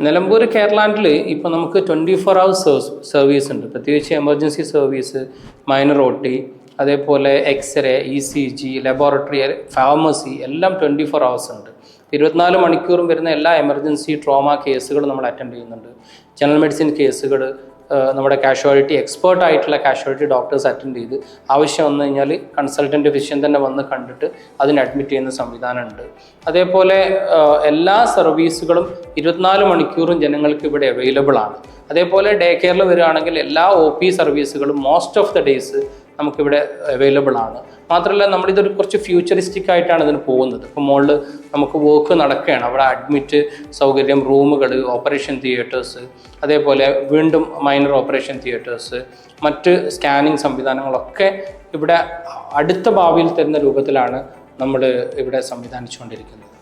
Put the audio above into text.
നിലമ്പൂർ കേരളാൻഡിൽ ഇപ്പോൾ നമുക്ക് twenty four hours service ഉണ്ട്. പ്രത്യേകിച്ച് emergency service minor O T അതേപോലെ x-ray E C G laboratory pharmacy എല്ലാം ട്വന്റി ഫോർ ഹവേഴ്സ് ഉണ്ട് ഇരുപത്തിനാല് മണിക്കൂറും വരുന്ന എല്ലാ എമർജൻസി ട്രോമ കേസുകളും നമ്മൾ അറ്റൻഡ് ചെയ്യുന്നുണ്ട്. ജനറൽ മെഡിസിൻ കേസുകൾ നമ്മുടെ കാഷ്വാലിറ്റി എക്സ്പേർട്ട് ആയിട്ടുള്ള കാഷ്വാലിറ്റി ഡോക്ടേഴ്സ് അറ്റൻഡ് ചെയ്ത് ആവശ്യം വന്നു കഴിഞ്ഞാൽ കൺസൾട്ടന്റ് ഫിഷ്യൻ തന്നെ വന്ന് കണ്ടിട്ട് അതിന് അഡ്മിറ്റ് ചെയ്യുന്ന സംവിധാനമുണ്ട്. അതേപോലെ എല്ലാ സർവീസുകളും ഇരുപത്തിനാല് മണിക്കൂറും ജനങ്ങൾക്ക് ഇവിടെ അവൈലബിൾ ആണ്. അതേപോലെ ഡേ കെയറിൽ വരികയാണെങ്കിൽ എല്ലാ ഒ പി സർവീസുകളും മോസ്റ്റ് ഓഫ് ദ ഡേയ്സ് നമുക്കിവിടെ അവൈലബിൾ ആണ്. മാത്രമല്ല നമ്മളിതൊരു കുറച്ച് ഫ്യൂച്ചറിസ്റ്റിക് ആയിട്ടാണ് ഇതിന് പോകുന്നത്. ഇപ്പോൾ മുകളിൽ നമുക്ക് വർക്ക് നടക്കുകയാണ്. അവിടെ അഡ്മിറ്റ് സൗകര്യം റൂമുകൾ ഓപ്പറേഷൻ തിയേറ്റേഴ്സ് അതേപോലെ വീണ്ടും മൈനർ ഓപ്പറേഷൻ തിയേറ്റേഴ്സ് മറ്റ് സ്കാനിങ് സംവിധാനങ്ങളൊക്കെ ഇവിടെ അടുത്ത ഭാവിയിൽ തരുന്ന രൂപത്തിലാണ് നമ്മൾ ഇവിടെ സംവിധാനിച്ചുകൊണ്ടിരിക്കുന്നത്.